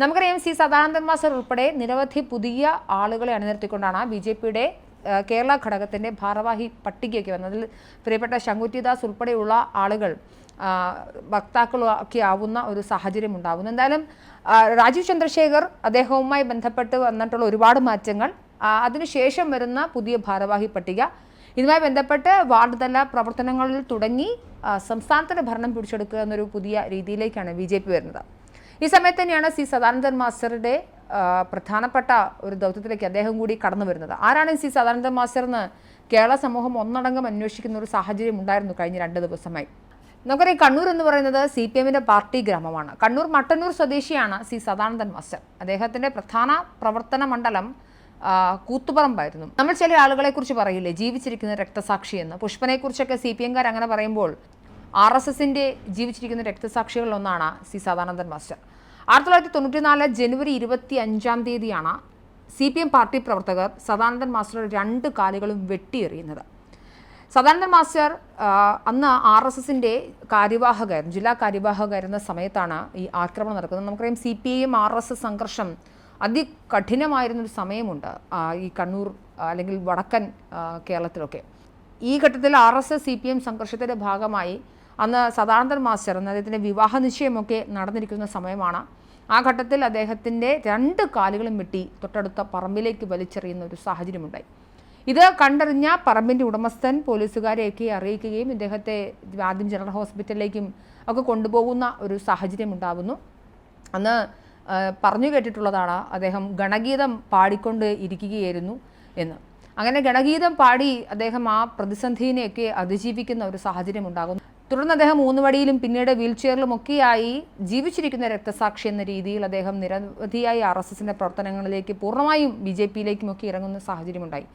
നമുക്കറിയാം C Sadanandan master ഉൾപ്പെടെ നിരവധി പുതിയ ആളുകളെ അണിനിർത്തിക്കൊണ്ടാണ് ബി ജെ പിയുടെ കേരള ഘടകത്തിന്റെ ഭാരവാഹി പട്ടികയൊക്കെ വന്നത്. അതിൽ പ്രിയപ്പെട്ട ശങ്കുറ്റിദാസ് ഉൾപ്പെടെയുള്ള ആളുകൾ വക്താക്കളൊക്കെ ആവുന്ന ഒരു സാഹചര്യം ഉണ്ടാവുന്നു. എന്തായാലും രാജീവ് ചന്ദ്രശേഖർ അദ്ദേഹവുമായി ബന്ധപ്പെട്ട് വന്നിട്ടുള്ള ഒരുപാട് മാറ്റങ്ങൾ അതിനുശേഷം വരുന്ന പുതിയ ഭാരവാഹി പട്ടിക. ഇതുമായി ബന്ധപ്പെട്ട് വാർഡ് തല പ്രവർത്തനങ്ങളിൽ തുടങ്ങി സംസ്ഥാനത്തിന്റെ ഭരണം പിടിച്ചെടുക്കുക എന്നൊരു പുതിയ രീതിയിലേക്കാണ് ബി വരുന്നത്. ഈ സമയത്ത് തന്നെയാണ് സി സദാനന്ദൻ മാസ്റ്ററുടെ പ്രധാനപ്പെട്ട ഒരു ദൗത്യത്തിലേക്ക് അദ്ദേഹം കൂടി കടന്നു വരുന്നത്. ആരാണ് സി സദാനന്ദൻ മാസ്റ്റർ എന്ന് കേരള സമൂഹം ഒന്നടങ്കം അന്വേഷിക്കുന്ന ഒരു സാഹചര്യം ഉണ്ടായിരുന്നു കഴിഞ്ഞ രണ്ട് ദിവസമായി. നമുക്കറിയാം കണ്ണൂർ എന്ന് പറയുന്നത് സി പി എമ്മിന്റെ പാർട്ടി ഗ്രാമമാണ്. കണ്ണൂർ മട്ടന്നൂർ സ്വദേശിയാണ് സി സദാനന്ദൻ മാസ്റ്റർ. അദ്ദേഹത്തിന്റെ പ്രധാന പ്രവർത്തന മണ്ഡലം കൂത്തുപറമ്പായിരുന്നു. നമ്മൾ ചില ആളുകളെ കുറിച്ച് പറയില്ലേ? ജീവിച്ചിരിക്കുന്ന രക്തസാക്ഷി എന്ന്. പുഷ്പനെ കുറിച്ചൊക്കെ സി പി എംകാർ അങ്ങനെ പറയുമ്പോൾ ആർ എസ് എസിന്റെ ജീവിച്ചിരിക്കുന്ന രക്തസാക്ഷികളിലൊന്നാണ് സി സദാനന്ദൻ മാസ്റ്റർ. ആയിരത്തി തൊള്ളായിരത്തി തൊണ്ണൂറ്റിനാല് ജനുവരി ഇരുപത്തി അഞ്ചാം തീയതിയാണ് സി പി എം പാർട്ടി പ്രവർത്തകർ സദാനന്ദൻ മാസ്റ്ററുടെ രണ്ട് കാലുകളും വെട്ടിയെറിയുന്നത്. സദാനന്ദൻ മാസ്റ്റർ അന്ന് ആർ എസ് എസിന്റെ കാര്യവാഹകരായിരുന്നു ജില്ലാ കാര്യവാഹകരായിരുന്ന സമയത്താണ് ഈ ആക്രമണം നടക്കുന്നത്. നമുക്കറിയാം സി പി ഐയും ആർ എസ് എസ് സംഘർഷം അതികഠിനമായിരുന്നൊരു സമയമുണ്ട് ഈ കണ്ണൂർ അല്ലെങ്കിൽ വടക്കൻ കേരളത്തിലൊക്കെ. ഈ ഘട്ടത്തിൽ R S S C P M സംഘർഷത്തിന്റെ ഭാഗമായി അന്ന് സദാനന്ദൻ മാസ്റ്റർ എന്ന അദ്ദേഹത്തിന്റെ വിവാഹ നിശ്ചയമൊക്കെ നടന്നിരിക്കുന്ന സമയമാണ്. ആ ഘട്ടത്തിൽ അദ്ദേഹത്തിന്റെ രണ്ട് കാലുകളും വെട്ടി തൊട്ടടുത്ത പറമ്പിലേക്ക് വലിച്ചെറിയുന്ന ഒരു സാഹചര്യമുണ്ടായി. ഇത് കണ്ടറിഞ്ഞ പറമ്പിന്റെ ഉടമസ്ഥൻ പോലീസുകാരെയൊക്കെ അറിയിക്കുകയും ഇദ്ദേഹത്തെ ആദ്യം ജനറൽ ഹോസ്പിറ്റലിലേക്കും ഒക്കെ കൊണ്ടുപോകുന്ന ഒരു സാഹചര്യം ഉണ്ടാകുന്നു അന്ന് പറഞ്ഞു കേട്ടിട്ടുള്ളതാണ് അദ്ദേഹം ഗണഗീതം പാടിക്കൊണ്ട് ഇരിക്കുകയായിരുന്നു എന്ന്. അങ്ങനെ ഗണഗീതം പാടി അദ്ദേഹം ആ പ്രതിസന്ധിനെയൊക്കെ അതിജീവിക്കുന്ന ഒരു സാഹചര്യം ഉണ്ടാകുന്നു തുടർന്ന് അദ്ദേഹം മൂന്ന് വടിയിലും പിന്നീട് വീൽ ചെയറിലും ഒക്കെയായി ജീവിച്ചിരിക്കുന്ന രക്തസാക്ഷി എന്ന രീതിയിൽ അദ്ദേഹം നിരവധിയായി ആർ എസ് എസിന്റെ പ്രവർത്തനങ്ങളിലേക്ക് പൂർണമായും ബി ജെ പിയിലേക്കുമൊക്കെ ഇറങ്ങുന്ന സാഹചര്യമുണ്ടായി.